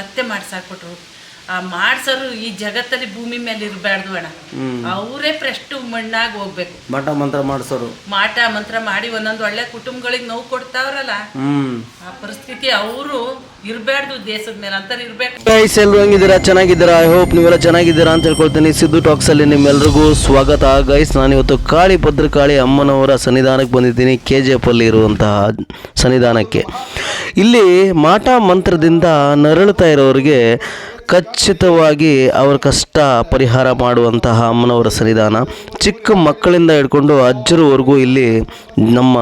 ಮತ್ತೆ ಮಾಡ್ಸಾಕ್ಬಿಟ್ರು. ಆ ಮಾಡ್ಸೋರು ಈ ಜಗತ್ತಲ್ಲಿ ಭೂಮಿ ಮೇಲೆ ಇರಬಾರ್ದು ಅಣ್ಣ. ಅವರೇ ಪ್ರಶ್ಟು ಮಣ್ಣಾಗಿ ಹೋಗ್ಬೇಕು. ಮಾಟ ಮಂತ್ರ ಮಾಡಿಸೋರು. ಮಾಟ ಮಂತ್ರ ಮಾಡಿ ಒಂದೊಂದು ಒಳ್ಳೆ ಕುಟುಂಬಗಳಿಗೆ ನೋವು ಕೊಡ್ತಾವ್ರಲ್ಲ. ಆ ಪರಿಸ್ಥಿತಿ ಅವರು ಇರಬಾರ್ದು ದೇಶದ ಮೇಲೆ ಇರಬೇಕು. ಗೈಸ್ ಹೆಂಗಿದ್ದೀರಾ? ಚೆನ್ನಾಗಿದ್ದೀರಾ? ಐ ಹೋಪ್ ನೀವೆಲ್ಲ ಚೆನ್ನಾಗಿದ್ದೀರಾ ಅಂತ ಹೇಳ್ಕೊಳ್ತೀನಿ. ಸಿದ್ದು ಟಾಕ್ಸ್ ಅಲ್ಲಿ ನಿಮ್ಮೆಲ್ರಿಗೂ ಸ್ವಾಗತ. ಗೈಸ್ ನಾನು ಇವತ್ತು ಕಾಳಿ ಭದ್ರಕಾಳಿ ಅಮ್ಮನವರ ಸನ್ನಿಧಾನಕ್ಕೆ ಬಂದಿದ್ದೀನಿ. ಕೆ ಜಿ ಎಫ್ ಅಲ್ಲಿ ಇರುವಂತಹ ಸನ್ನಿಧಾನಕ್ಕೆ. ಇಲ್ಲಿ ಮಾಟ ಮಂತ್ರದಿಂದ ನರಳುತ್ತಾ ಇರೋರಿಗೆ ಖಚಿತವಾಗಿ ಅವರ ಕಷ್ಟ ಪರಿಹಾರ ಮಾಡುವಂತಹ ಅಮ್ಮನವರ ಸನ್ನಿಧಾನ. ಚಿಕ್ಕ ಮಕ್ಕಳಿಂದ ಹಿಡ್ಕೊಂಡು ಅಜ್ಜರವರೆಗೂ ಇಲ್ಲಿ ನಮ್ಮ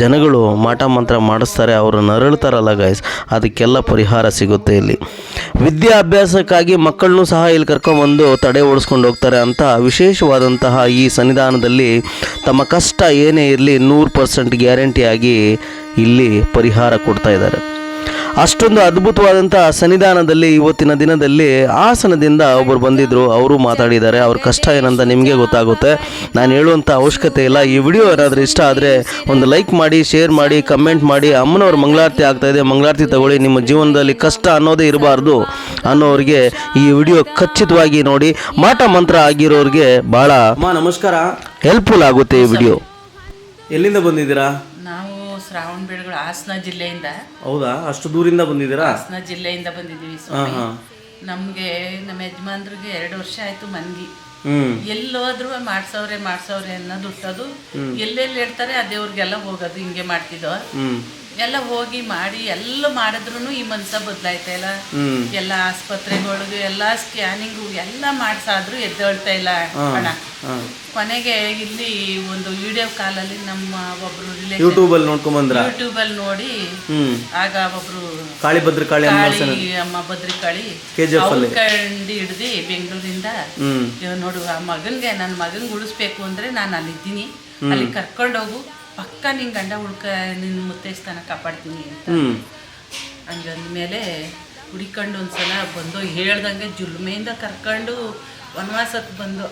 ಜನಗಳು ಮಾಟ ಮಂತ್ರ ಮಾಡಿಸ್ತಾರೆ ಅವರು ನರಳ್ತಾರಲ್ಲ ಗೈಸ್ ಅದಕ್ಕೆಲ್ಲ ಪರಿಹಾರ ಸಿಗುತ್ತೆ ಇಲ್ಲಿ. ವಿದ್ಯಾಭ್ಯಾಸಕ್ಕಾಗಿ ಮಕ್ಕಳನ್ನೂ ಸಹ ಇಲ್ಲಿ ಕರ್ಕೊಂಬಂದು ತಡೆ ಓಡಿಸ್ಕೊಂಡು ಹೋಗ್ತಾರೆ ಅಂತ ವಿಶೇಷವಾದಂತಹ ಈ ಸನ್ನಿಧಾನದಲ್ಲಿ ತಮ್ಮ ಕಷ್ಟ ಏನೇ ಇರಲಿ ನೂರು ಪರ್ಸೆಂಟ್ ಗ್ಯಾರಂಟಿಯಾಗಿ ಇಲ್ಲಿ ಪರಿಹಾರ ಕೊಡ್ತಾ ಇದ್ದಾರೆ. ಅಷ್ಟೊಂದು ಅದ್ಭುತವಾದಂಥ ಸನ್ನಿಧಾನದಲ್ಲಿ ಇವತ್ತಿನ ದಿನದಲ್ಲಿ ಹಾಸನದಿಂದ ಒಬ್ಬರು ಬಂದಿದ್ದರು ಅವರು ಮಾತಾಡಿದ್ದಾರೆ. ಅವ್ರ ಕಷ್ಟ ಏನಂತ ನಿಮಗೆ ಗೊತ್ತಾಗುತ್ತೆ. ನಾನು ಹೇಳುವಂಥ ಅವಶ್ಯಕತೆ ಇಲ್ಲ. ಈ ವಿಡಿಯೋ ಏನಾದರೂ ಇಷ್ಟ ಆದರೆ ಒಂದು ಲೈಕ್ ಮಾಡಿ ಶೇರ್ ಮಾಡಿ ಕಮೆಂಟ್ ಮಾಡಿ. ಅಮ್ಮನವ್ರ ಮಂಗಳಾರತಿ ಆಗ್ತಾಯಿದೆ ಇದೆ. ಮಂಗಳಾರತಿ ತಗೊಳ್ಳಿ. ನಿಮ್ಮ ಜೀವನದಲ್ಲಿ ಕಷ್ಟ ಅನ್ನೋದೇ ಇರಬಾರ್ದು ಅನ್ನೋರಿಗೆ ಈ ವಿಡಿಯೋ ಖಚಿತವಾಗಿ ನೋಡಿ. ಮಾಟ ಮಂತ್ರ ಆಗಿರೋರಿಗೆ ಭಾಳ ಅಮ್ಮ ನಮಸ್ಕಾರ. ಹೆಲ್ಪ್ಫುಲ್ ಆಗುತ್ತೆ ಈ ವಿಡಿಯೋ. ಎಲ್ಲಿಂದ ಬಂದಿದ್ದೀರಾ? ನಾವು ಶ್ರಾವಣ ಬೆಳಗಳು ಹಾಸನ ಜಿಲ್ಲೆಯಿಂದ. ಹೌದಾ? ಅಷ್ಟು ದೂರಿಂದ ಬಂದಿದ್ದೀರಾ? ಹಾಸನ ಜಿಲ್ಲೆಯಿಂದ ಬಂದಿದ್ದೀವಿ ಸ್ವಾಮಿ. ನಮ್ಗೆ ನಮ್ಮ ಯಜಮಾನ್ರಿಗೆ ಎರಡು ವರ್ಷ ಆಯ್ತು ಮನ್ಗಿ. ಎಲ್ಲೋದ್ರು ಮಾಡ್ಸವ್ರೆ ಮಾಡ್ಸವ್ರೆ ಅನ್ನೋದು ಹುಟ್ಟೋದು. ಎಲ್ಲೆಲ್ಲಿ ಹೇಳ್ತಾರೆ ಆ ದೇವ್ರಿಗೆಲ್ಲ ಹೋಗೋದು ಹಿಂಗೆ ಮಾಡ್ತಿದ್ದೋ. ಎಲ್ಲ ಹೋಗಿ ಮಾಡಿ ಎಲ್ಲ ಮಾಡಿದ್ರು ಈ ಮನ್ಸ ಬದ್ಲಾಯ್ತ ಇಲ್ಲ. ಎಲ್ಲ ಆಸ್ಪತ್ರೆಗಳಿಗೂ ಎಲ್ಲ ಸ್ಕ್ಯಾನಿಂಗು ಎಲ್ಲ ಮಾಡ್ಸಾದ್ರು ಎದ್ದೇಳ್ತಾ ಇಲ್ಲ ಹಣ ಕೊನೆಗೆ ಇಲ್ಲಿ ಒಂದು ವಿಡಿಯೋ ಕಾಲಲ್ಲಿ ನಮ್ಮ ಒಬ್ರು ಯೂಟ್ಯೂಬ್ ಅಲ್ಲಿ ನೋಡ್ಕೊಂಡ್ ಬಂದ್ರ? ಯೂಟ್ಯೂಬ್ ಅಲ್ಲಿ ನೋಡಿ ಆಗ ಒಬ್ರು ಕಾಳಿ ಭದ್ರಕಾಳಿ ಅಮ್ಮ ಕಾಳಿ ಅಮ್ಮ ಭದ್ರಕಾಳಿ ಕಂಡು ಹಿಡ್ದು ಬೆಂಗಳೂರಿಂದ ನೋಡು ಆ ಮಗನ್ಗೆ ನನ್ನ ಮಗನ್ಗೆ ಉಳಿಸ್ಬೇಕು ಅಂದ್ರೆ ನಾನು ಅಲ್ಲಿದ್ದೀನಿ. ಅಲ್ಲಿ ಕರ್ಕೊಂಡೋಗು ಪಕ್ಕ ನಿನ್ ಗಂಡ ಉಳ್ಕ ನಿನ್ನ ಮುತ್ತೈಸ್ತಾನ ಕಾಪಾಡ್ತೀನಿ ಅಂತ. ಹಂಗಂದ ಹಂಗಂದ್ಮೇಲೆ ಹುಡಿಕೊಂಡು ಒಂದ್ಸಲ ಬಂದು ಹೇಳ್ದಂಗೆ ಜುಲ್ಮೆಯಿಂದ ಕರ್ಕೊಂಡು ವನವಾಸಕ್ಕೆ ಬಂದು.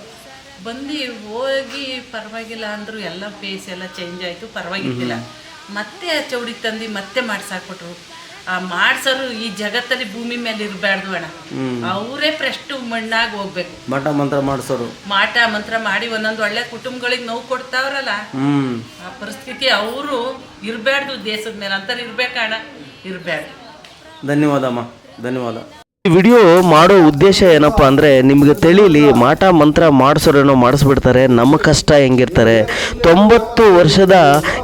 ಬಂದು ಹೋಗಿ ಪರವಾಗಿಲ್ಲ ಅಂದ್ರು ಎಲ್ಲ ಫೇಸ್ ಎಲ್ಲ ಚೇಂಜ್ ಆಯಿತು ಪರವಾಗಿದ್ದಿಲ್ಲ ಮತ್ತೆ ಚೌಡಿ ತಂದು ಮತ್ತೆ ಮಾಡ್ಸಾಕ್ಬಿಟ್ರು. ಆ ಮಾಡ್ಸೋರು ಈ ಜಗತ್ತಲ್ಲಿ ಭೂಮಿ ಮೇಲೆ ಇರಬಾರ್ದು ಅಣ್ಣ. ಅವರೇ ಫ್ರೆಸ್ಟ್ ಮಣ್ಣಾಗಿ ಹೋಗ್ಬೇಕು. ಮಠ ಮಂತ್ರ ಮಾಡಿಸೋರು. ಮಾಟ ಮಂತ್ರ ಮಾಡಿ ಒಂದೊಂದು ಒಳ್ಳೆ ಕುಟುಂಬಗಳಿಗೆ ನೋವು ಕೊಡ್ತಾವ್ರಲ್ಲ. ಆ ಪರಿಸ್ಥಿತಿ ಅವರು ಇರಬಾರ್ದು ದೇಶದ ಮೇಲೆ. ಅಂತಾರೆ ಇರ್ಬೇಕಣ್ಣ ಇರಬಾರ್ದು. ಧನ್ಯವಾದ ಅಮ್ಮ ಧನ್ಯವಾದ. ಈ ವಿಡಿಯೋ ಮಾಡೋ ಉದ್ದೇಶ ಏನಪ್ಪ ಅಂದರೆ ನಿಮಗೆ ತಿಳಿಲಿ ಮಾಟ ಮಂತ್ರ ಮಾಡಿಸೋರೇನೋ ಮಾಡಿಸ್ಬಿಡ್ತಾರೆ, ನಮ್ಮ ಕಷ್ಟ ಹೆಂಗಿರ್ತಾರೆ. ತೊಂಬತ್ತು ವರ್ಷದ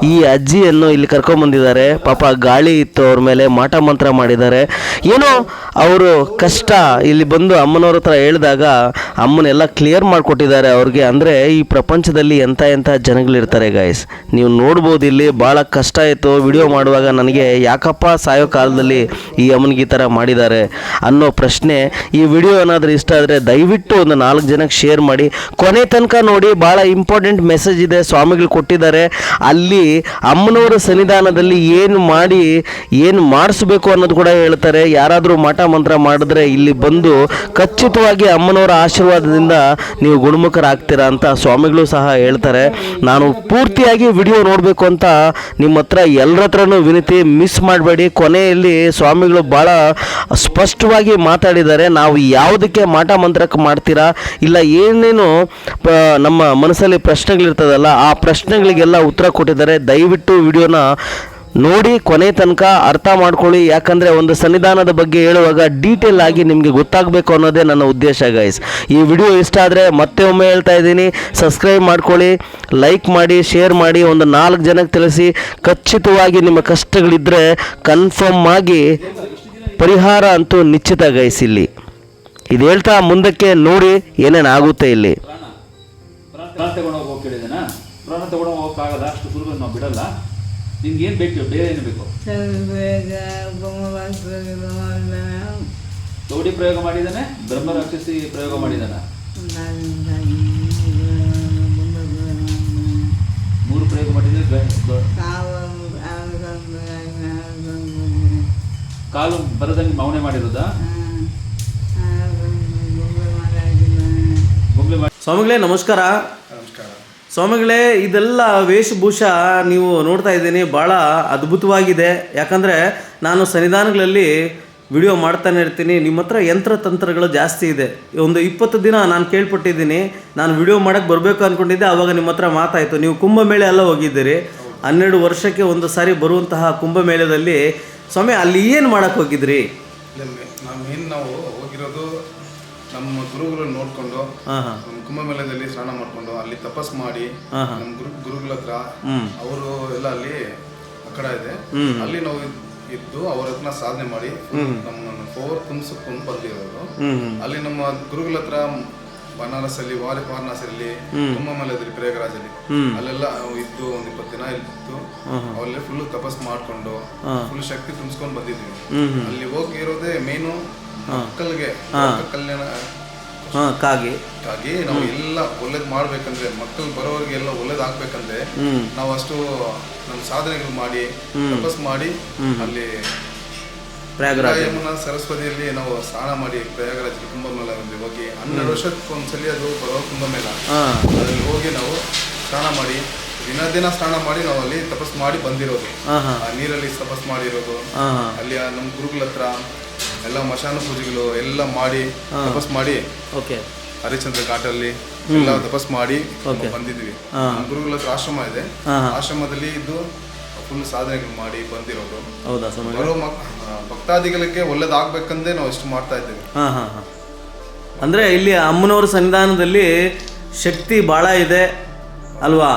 ಈ ಅಜ್ಜಿಯನ್ನು ಇಲ್ಲಿ ಕರ್ಕೊಂಬಂದಿದ್ದಾರೆ ಪಾಪ ಗಾಳಿ ಇತ್ತು ಅವ್ರ ಮೇಲೆ, ಮಾಟ ಮಂತ್ರ ಮಾಡಿದ್ದಾರೆ. ಏನೋ ಅವರು ಕಷ್ಟ. ಇಲ್ಲಿ ಬಂದು ಅಮ್ಮನವ್ರ ಹತ್ರ ಹೇಳಿದಾಗ ಅಮ್ಮನೆಲ್ಲ ಕ್ಲಿಯರ್ ಮಾಡಿಕೊಟ್ಟಿದ್ದಾರೆ ಅವ್ರಿಗೆ. ಅಂದರೆ ಈ ಪ್ರಪಂಚದಲ್ಲಿ ಎಂಥ ಎಂಥ ಜನಗಳಿರ್ತಾರೆ ಗಾಯ್ಸ್ ನೀವು ನೋಡ್ಬೋದು ಇಲ್ಲಿ ಭಾಳ ಕಷ್ಟ ಇತ್ತು. ವಿಡಿಯೋ ಮಾಡುವಾಗ ನನಗೆ, ಯಾಕಪ್ಪ ಸಾಯೋ ಕಾಲದಲ್ಲಿ ಈ ಅಮ್ಮನಿಗೆ ಈ ಥರ ಮಾಡಿದ್ದಾರೆ ಅನ್ನೋ ಪ್ರಶ್ನೆ, ಈ ವಿಡಿಯೋ ಏನಾದರೂ ಇಷ್ಟ ಆದರೆ ದಯವಿಟ್ಟು ಒಂದು ನಾಲ್ಕು ಜನಕ್ಕೆ ಶೇರ್ ಮಾಡಿ. ಕೊನೆ ತನಕ ನೋಡಿ ಭಾಳ ಇಂಪಾರ್ಟೆಂಟ್ ಮೆಸೇಜ್ ಇದೆ ಸ್ವಾಮಿಗಳು ಕೊಟ್ಟಿದ್ದಾರೆ. ಅಲ್ಲಿ ಅಮ್ಮನವರ ಸನ್ನಿಧಾನದಲ್ಲಿ ಏನು ಮಾಡಿ, ಏನು ಮಾಡಿಸ್ಬೇಕು ಅನ್ನೋದು ಕೂಡ ಹೇಳ್ತಾರೆ. ಯಾರಾದರೂ ಮಠ ಮಂತ್ರ ಮಾಡಿದ್ರೆ ಇಲ್ಲಿ ಬಂದು ಖಚಿತವಾಗಿ ಅಮ್ಮನವರ ಆಶೀರ್ವಾದದಿಂದ ನೀವು ಗುಣಮುಖರಾಗ್ತೀರಾ ಅಂತ ಸ್ವಾಮಿಗಳು ಸಹ ಹೇಳ್ತಾರೆ. ನಾನು ಪೂರ್ತಿಯಾಗಿ ವಿಡಿಯೋ ನೋಡಬೇಕು ಅಂತ ನಿಮ್ಮ ಹತ್ರ ಎಲ್ಲರ ಹತ್ರನೂ ವಿನಂತಿ ಮಿಸ್ ಮಾಡಬೇಡಿ. ಕೊನೆಯಲ್ಲಿ ಸ್ವಾಮಿಗಳು ಭಾಳ ಸ್ಪಷ್ಟವಾಗಿ ಮಾತಾಡಿದ್ದಾರೆ ನಾವು ಯಾವುದಕ್ಕೆ ಮಾಟ ಮಂತ್ರಕ್ಕೆ ಮಾಡ್ತೀರಾ? ಇಲ್ಲ ಏನೇನು ನಮ್ಮ ಮನಸ್ಸಲ್ಲಿ ಪ್ರಶ್ನೆಗಳಿರ್ತದಲ್ಲ, ಆ ಪ್ರಶ್ನೆಗಳಿಗೆಲ್ಲ ಉತ್ತರ ಕೊಟ್ಟಿದ್ದಾರೆ. ದಯವಿಟ್ಟು ವಿಡಿಯೋನ ನೋಡಿ, ಕೊನೆ ತನಕ ಅರ್ಥ ಮಾಡ್ಕೊಳ್ಳಿ. ಯಾಕಂದರೆ ಒಂದು ಸನ್ನಿಧಾನದ ಬಗ್ಗೆ ಹೇಳುವಾಗ ಡೀಟೇಲ್ ಆಗಿ ನಿಮಗೆ ಗೊತ್ತಾಗಬೇಕು ಅನ್ನೋದೇ ನನ್ನ ಉದ್ದೇಶ ಗೈಸ್ ಈ ವಿಡಿಯೋ ಇಷ್ಟ ಆದರೆ ಮತ್ತೆ ಒಮ್ಮೆ ಹೇಳ್ತಾ ಇದ್ದೀನಿ. ಸಬ್ಸ್ಕ್ರೈಬ್ ಮಾಡ್ಕೊಳ್ಳಿ ಲೈಕ್ ಮಾಡಿ ಶೇರ್ ಮಾಡಿ, ಒಂದು ನಾಲ್ಕು ಜನಕ್ಕೆ ತಿಳಿಸಿ. ಖಚಿತವಾಗಿ ನಿಮ್ಮ ಕಷ್ಟಗಳಿದ್ದರೆ ಕನ್ಫರ್ಮ್ ಆಗಿ ಪರಿಹಾರ ಅಂತೂ ನಿಶ್ಚಿತ ಗೈಸ್ ಇಲ್ಲಿ ಇದು ಹೇಳ್ತಾ ಮುಂದಕ್ಕೆ ನೋಡಿ ಏನೇನು ಆಗುತ್ತೆ ಇಲ್ಲಿ. ಪ್ರಾಣ ತಗೊಂಡು ಹೋಗೋಕೆ ಹೇಳಿದೆನಾ ಪ್ರಾಣ ತಗೊಂಡು ಹೋಗೋಕ್ಕಾಗಲ್ಲ, ಅಷ್ಟು ಸುಲಭ ನಾವು ಬಿಡಲ್ಲ. ನಿನ್ಗೆ ಏನು ಬೇಕು ಬೇರೆ ಏನು ಬೇಕು? ಗೌಡಿ ಪ್ರಯೋಗ ಮಾಡಿದಾನೆ ಬ್ರಹ್ಮ ರಾಕ್ಷಸಿ ಪ್ರಯೋಗ ಮಾಡಿದಾನ ಮೂರು ಪ್ರಯೋಗ ಮಾಡಿದ್ರೆ ಕಾಲು ಬರದಂಗೆ ಮೌನೆ ಮಾಡಿರೋದಾ? ಸ್ವಾಮಿಗಳೇ ನಮಸ್ಕಾರ. ಸ್ವಾಮಿಗಳೇ ಇದೆಲ್ಲ ವೇಷಭೂಷ ನೀವು ನೋಡ್ತಾ ಇದ್ದೀನಿ. ಭಾಳ ಅದ್ಭುತವಾಗಿದೆ. ಯಾಕಂದರೆ ನಾನು ಸನ್ನಿಧಾನಗಳಲ್ಲಿ ವಿಡಿಯೋ ಮಾಡ್ತಾನೆ ಇರ್ತೀನಿ. ನಿಮ್ಮ ಹತ್ರ ಯಂತ್ರ ತಂತ್ರಗಳು ಜಾಸ್ತಿ ಇದೆ. ಒಂದು ಇಪ್ಪತ್ತು ದಿನ ನಾನು ಕೇಳ್ಪಟ್ಟಿದ್ದೀನಿ. ನಾನು ವಿಡಿಯೋ ಮಾಡೋಕ್ಕೆ ಬರಬೇಕು ಅಂದ್ಕೊಂಡಿದ್ದೆ ಆವಾಗ ನಿಮ್ಮ ಹತ್ರ ಮಾತಾಯಿತು. ನೀವು ಕುಂಭಮೇಳೆ ಎಲ್ಲ ಹೋಗಿದ್ದೀರಿ. ಹನ್ನೆರಡು ವರ್ಷಕ್ಕೆ ಒಂದು ಸಾರಿ ಬರುವಂತಹ ಕುಂಭಮೇಳದಲ್ಲಿ ಸ್ವಾಮಿ ಅಲ್ಲಿ ಏನು ಮಾಡಕ್ಕೆ ಹೋಗಿದ್ರಿ? ನಾವು ಮೇನ್ ನಾವು ಹೋಗಿರೋದು ನಮ್ಮ ಗುರುಗಳು ನೋಡ್ಕೊಂಡು ನಮ್ಮ ಕುಂಭಮೇಳದಲ್ಲಿ ಸ್ನಾನ ಮಾಡ್ಕೊಂಡು ಅಲ್ಲಿ ತಪಸ್ ಮಾಡಿ. ನಮ್ಮ ಗುರು ಗುರುಗಳ ಹತ್ರ ಅವರು ಎಲ್ಲ ಅಲ್ಲಿ ಅಕ್ಕಡ ಇದೆ. ಅಲ್ಲಿ ನಾವು ಇದ್- ಇದ್ದು ಅವ್ರ ಹತ್ರ ಸಾಧನೆ ಮಾಡಿ ನಮ್ಮ ಪವರ್ ತುಂಬಿಸ್ಕೊಂಡು ಬಂದಿರೋದು. ಅಲ್ಲಿ ನಮ್ಮ ಗುರುಗಳ ಹತ್ರ ಬನಾರಸಲ್ಲಿ ವಾರಿ ವಾರಣಾಸಿಯಲ್ಲಿ ಇದ್ರಿ ಪ್ರಯಾಗರಾಜ್ ಅಲ್ಲಿ ಅಲ್ಲೆಲ್ಲ ಇದ್ದು ಒಂದ್ ಇಪ್ಪತ್ತು ದಿನ ಇತ್ತು ಅಲ್ಲೇ ಫುಲ್ ತಪಸ್ ಮಾಡ್ಕೊಂಡು ಫುಲ್ ಶಕ್ತಿ ತುಂಬಿಸ್ಕೊಂಡು ಬಂದಿದ್ವಿ. ಅಲ್ಲಿ ಹೋಗಿ ಇರೋದೇ ಮೇನು ಮಕ್ಕಳಿಗೆ ಕಲ್ಯಾಣ. ಕಾಗಿ. ಕಾಗಿ ನಾವು ಎಲ್ಲ ಒಳ್ಳೇದ್ ಮಾಡ್ಬೇಕಂದ್ರೆ ಮಕ್ಕಳು ಬರೋರಿಗೆ ಎಲ್ಲ ಒಳ್ಳೇದ್ ಆಗ್ಬೇಕಂದ್ರೆ ನಾವು ಅಷ್ಟು ನಮ್ಮ ಸಾಧನೆಗಳು ಮಾಡಿ ತಪಸ್ ಮಾಡಿ ಅಲ್ಲಿ ಪ್ರಯಾಗರಾಜ್. ಯಮುನಾ ಸರಸ್ವತಿಯಲ್ಲಿ ನಾವು ಸ್ನಾನ ಮಾಡಿ ಪ್ರಯಾಗರಾಜ್ ಬಂದ್ವಿ ಹೋಗಿ ಹನ್ನೆರಡು ವರ್ಷಕ್ಕೊಂದ್ಸಲಿ ಅದು ಬರೋ ಕುಂಭಮೇಳ. ಅದ್ರಲ್ಲಿ ಹೋಗಿ ನಾವು ಸ್ನಾನ ಮಾಡಿ ದಿನ ದಿನ ಸ್ನಾನ ಮಾಡಿ ನಾವು ಅಲ್ಲಿ ತಪಸ್ ಮಾಡಿ ಬಂದಿರೋದು. ಆ ನೀರಲ್ಲಿ ತಪಸ್ ಮಾಡಿರೋದು. ಅಲ್ಲಿ ನಮ್ಮ ಗುರುಗಳ ಹತ್ರ ಎಲ್ಲ ಮಶಾನ ಪೂಜೆಗಳು ಎಲ್ಲ ಮಾಡಿ ತಪಸ್ ಮಾಡಿ ಓಕೆ. ಹರಿಶ್ಚಂದ್ರ ಘಾಟಲ್ಲಿ ಎಲ್ಲ ತಪಸ್ ಮಾಡಿ ಬಂದಿದ್ವಿ. ಗುರುಗಳ ಹತ್ರ ಆಶ್ರಮ ಇದೆ. ಆಶ್ರಮದಲ್ಲಿ ಇದ್ದು ಫುಲ್ ಸಾಧನೆಗಳು ಮಾಡಿ ಬಂದಿರೋದು. ಹೌದಾ ಸ್ವಾಮಿ ಬರೋ ಮಕ್ ಆ, ಭಕ್ತಾದಿಗಳಿಗೆ ಒಳ್ಳೇದಾಗಬೇಕಂದೇ ನಾವು ಇಷ್ಟು ಮಾಡ್ತಾ ಇದ್ದೇವೆ. ಹಾಂ ಹಾಂ ಹಾಂ. ಅಂದರೆ ಇಲ್ಲಿ ಅಮ್ಮನವರ ಸನ್ನಿಧಾನದಲ್ಲಿ ಶಕ್ತಿ ಭಾಳ ಇದೆ ಅಲ್ವಾ?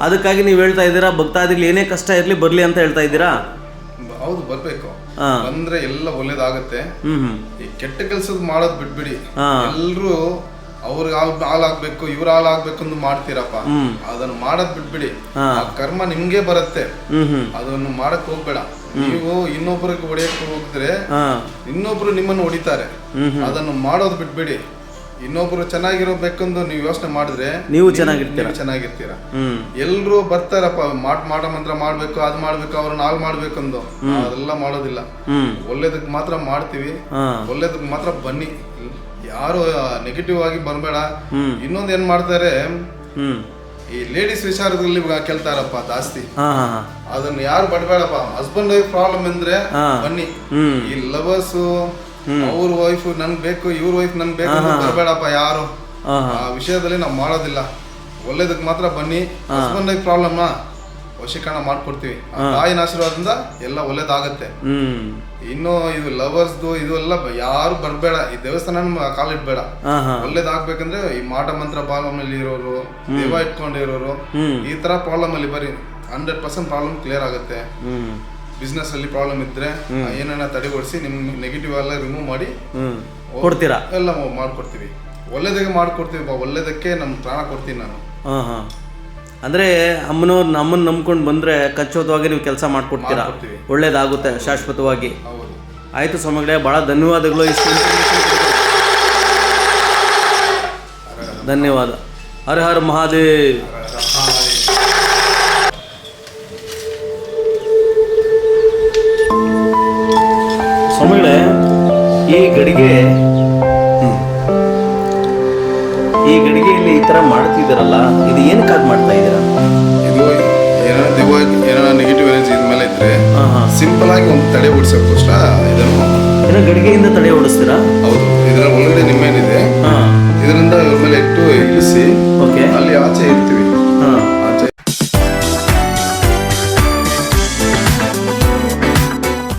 ಅದಕ್ಕಾಗಿ ನೀವು ಹೇಳ್ತಾ ಇದ್ದೀರಾ ಭಕ್ತಾದಿಗಳು ಏನೇ ಕಷ್ಟ ಇರಲಿ ಬರಲಿ ಅಂತ ಹೇಳ್ತಾ ಇದ್ದೀರಾ? ಬ- ಹೌದು ಬರ್ಬೇಕು. ಹಾಂ. ಬಂದ್ರೆ ಎಲ್ಲ ಒಳ್ಳೇದಾಗತ್ತೆ. ಹ್ಞೂ ಹ್ಞೂ ಈ ಕೆಟ್ಟ ಕೆಲಸದ ಮಾಡೋದ್ ಬಿಟ್ಬಿಡಿ. ಹಾ. ಎಲ್ರು ಅವ್ರಿಗೆ ಹಾಲ್ ಹಾಲಾಗ್ಬೇಕು ಇವ್ರ ಹಾಲಾಗ್ಬೇಕು ಅಂತ ಮಾಡ್ತೀರಪ್ಪ. ಅದನ್ನ ಮಾಡೋದ್ ಬಿಟ್ಬಿಡಿ. ಆ ಕರ್ಮ ನಿಮ್ಗೆ ಬರುತ್ತೆ. ಅದನ್ನು ಮಾಡಕ್ ಹೋಗ್ಬೇಡ. ನೀವು ಇನ್ನೊಬ್ಬರಿಗೆ ಹೊಡೆಯಕ್ಕೆ ಹೋಗಿದ್ರೆ ಇನ್ನೊಬ್ರು ನಿಮ್ಮನ್ನು ಹೊಡಿತಾರೆ. ಅದನ್ನು ಮಾಡೋದು ಬಿಟ್ಬಿಡಿ. ಇನ್ನೊಬ್ರು ಚೆನ್ನಾಗಿರೋಬೇಕಂದು ನೀವು ಯೋಚನೆ ಮಾಡಿದ್ರೆ ನೀವು ಚೆನ್ನಾಗಿರ್ತೀರ. ಚೆನ್ನಾಗಿರ್ತೀರ. ಎಲ್ರು ಬರ್ತಾರಪ್ಪ ಮಾಟ ಮಾಟ ಮಂತ್ರ ಮಾಡ್ಬೇಕು ಅದ್ ಮಾಡ್ಬೇಕು ಅವ್ರನ್ನ ಹಾಲ್ ಮಾಡ್ಬೇಕಂದು. ಅದೆಲ್ಲ ಮಾಡೋದಿಲ್ಲ. ಒಳ್ಳೇದಕ್ ಮಾತ್ರ ಮಾಡ್ತೀವಿ. ಒಳ್ಳೇದಕ್ ಮಾತ್ರ ಬನ್ನಿ. ಯಾರು ನೆಗೆಟಿವ್ ಆಗಿ ಬರಬೇಡ. ಇನ್ನೊಂದು ಏನ್ ಮಾಡ್ತಾರೆ? ಈ ಲೇಡೀಸ್ ವಿಚಾರದಲ್ಲಿ ಕೇಳ್ತಾರಪ್ಪ ಜಾಸ್ತಿ. ಅದನ್ನ ಯಾರು ಬಡಬೇಡಪ್ಪ ಹಸ್ಬೆಂಡ್ ವೈಫ್ ಪ್ರಾಬ್ಲಮ್ ಅಂದ್ರೆ ಬನ್ನಿ. ಈ ಲವರ್ಸ್ ಅವ್ರ ವೈಫ್ ನನ್ ಬೇಕು ಇವ್ರ ವೈಫ್ ನನ್ ಬೇಕು ಬರಬೇಡಪ್ಪ ಯಾರು. ಆ ವಿಷಯದಲ್ಲಿ ನಾವು ಮಾಡೋದಿಲ್ಲ. ಒಳ್ಳೇದಕ್ಕೆ ಮಾತ್ರ ಬನ್ನಿ. ಹಸ್ಬೆಂಡ್ ವೈಫ್ ಪ್ರಾಬ್ಲಮ್ ವಶೀಕರಣ ಮಾಡ್ಕೊಡ್ತೀವಿ. ಆ ತಾಯಿನ ಆಶೀರ್ವಾದದಿಂದ ಎಲ್ಲ ಒಳ್ಳೇದಾಗತ್ತೆ. ಇನ್ನು ಇದು ಲವರ್ಸ್ದು ಇದು ಎಲ್ಲ ಯಾರು ಬರ್ಬೇಡ. ಈ ದೇವಸ್ಥಾನ ಕಾಲಿಡ್ಬೇಡ ಒಳ್ಳೇದಾಗ್ಬೇಕಂದ್ರೆ ಈ ಮಾಟ ಮಂತ್ರ ಪ್ರಾಬ್ಲಮ್ ಅಲ್ಲಿ ಇರೋರು ದೇವ ಇಟ್ಕೊಂಡಿರೋರು. ಈ ತರ ಪ್ರಾಬ್ಲಮ್ ಅಲ್ಲಿ ಬರೀ ಹಂಡ್ರೆಡ್ ಪರ್ಸೆಂಟ್ ಪ್ರಾಬ್ಲಮ್ ಕ್ಲಿಯರ್ ಆಗುತ್ತೆ. ಬಿಸ್ನೆಸ್ ಅಲ್ಲಿ ಪ್ರಾಬ್ಲಮ್ ಇದ್ರೆ ಏನೇನ ತಡೆಗೊಳಿಸಿ ನಿಮ್ ನೆಗೆಟಿವ್ ಎಲ್ಲ ರಿಮೂವ್ ಮಾಡಿ ಕೊಡ್ತೀರಾ? ಎಲ್ಲ ಮಾಡ್ಕೊಡ್ತೀವಿ. ಒಳ್ಳೇದಕ್ಕೆ ಮಾಡ್ಕೊಡ್ತೀವಿ ಒಳ್ಳೇದಕ್ಕೆ ನಮ್ ಪ್ರಾಣ ಕೊಡ್ತೀನಿ ನಾನು. ಅಂದರೆ ಅಮ್ಮನವ್ರು ನಮ್ಮನ್ನು ನಂಬ್ಕೊಂಡು ಬಂದರೆ ಕಚ್ಚೋದವಾಗಿ ನೀವು ಕೆಲಸ ಮಾಡಿಕೊಡ್ತೀರಾ. ಒಳ್ಳೇದಾಗುತ್ತೆ ಶಾಶ್ವತವಾಗಿ. ಆಯಿತು ಸ್ವಾಮಿಗಳೇ ಭಾಳ ಧನ್ಯವಾದಗಳು ಇಷ್ಟು ಧನ್ಯವಾದ. ಹರ ಹರ ಮಹಾದೇವ್. ಸ್ವಾಮಿಗಳೇ ಈ ಗಡಿಗೆ ಥರ ಮಾಡ್ತಿದ್ದೀರಲ್ಲ ಇದು ಏನಕ್ಕಾಗಿ ಮಾಡ್ತಾ ಇದ್ದೀರಾ? ಇದು ಏನೋ ದಿವಾಗ ಏನೋ ನೆಗೆಟಿವ್ ಎನರ್ಜಿ ಇದ್ಮೇಲೆ ಇದ್ರೆ ಸಿಂಪಲ್ ಆಗಿ ಒಂದು ತಡೆ ಓಡಿಸೋಕ್ಕೋಸ್ಕರ ಇದನ್ನು ಏನೋ ಗಡಿಗೆಯಿಂದ ತಡೆ ಓಡಿಸ್ತೀರಾ? ಹೌದು. ಇದರ ಒಳಗಡೆ ನಿಮ್ಮೇನಿದೆ. ಇದರಿಂದ ಇವ್ರ ಮೇಲೆ ಇಟ್ಟು ಇಳಿಸಿ ಓಕೆ ಅಲ್ಲಿ ಆಚೆ ಇಡ್ತೀವಿ